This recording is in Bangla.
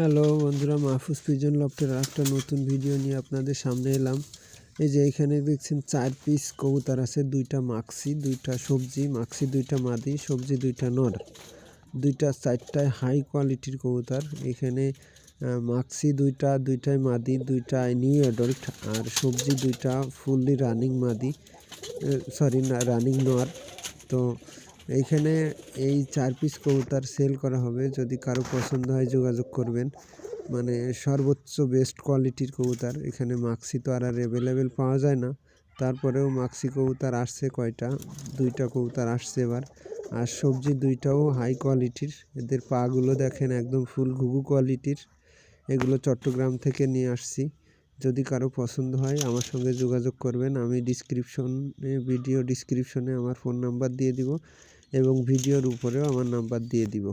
হ্যালো বন্ধুরা, মাহফুজ পিজন লফটের একটা নতুন ভিডিও নিয়ে আপনাদের সামনে এলাম। এই যে এখানে দেখছেন চার পিস কবুতর আছে, দুইটা মাক্সি, দুইটা সবজি, মাক্সি দুইটা মাদি, সবজি দুইটা নর। দুইটা চারটায় হাই কোয়ালিটির কবুতর। এখানে মাক্সি দুইটা দুইটায় মাদি, দুইটা নিউ অ্যাডাল্ট আর সবজি দুইটা ফুললি রানিং মাদি সরি রানিং নর। তো এইখানে এই চার পিস কবুতর সেল করা হবে। যদি কারও পছন্দ হয়, যোগাযোগ করবেন। মানে সর্বোচ্চ বেস্ট কোয়ালিটির কবুতর। এখানে মাক্সি তো আর আর অ্যাভেলেবেল পাওয়া যায় না। তারপরেও মাক্সি কবুতর আসছে কয়টা? দুইটা কবুতর আসছে এবার। আর সবজি দুইটাও হাই কোয়ালিটির এদের পাগুলো দেখেন একদম ফুল ঘুঘু কোয়ালিটির এগুলো চট্টগ্রাম থেকে নিয়ে আসছি। যদি কারও পছন্দ হয়, আমার সঙ্গে যোগাযোগ করবেন। আমি ডিসক্রিপশনে ভিডিও ডিসক্রিপশনে আমার ফোন নাম্বার দিয়ে দিব। এবং ভিডিওর উপরেও আমার নাম্বার দিয়ে দিব।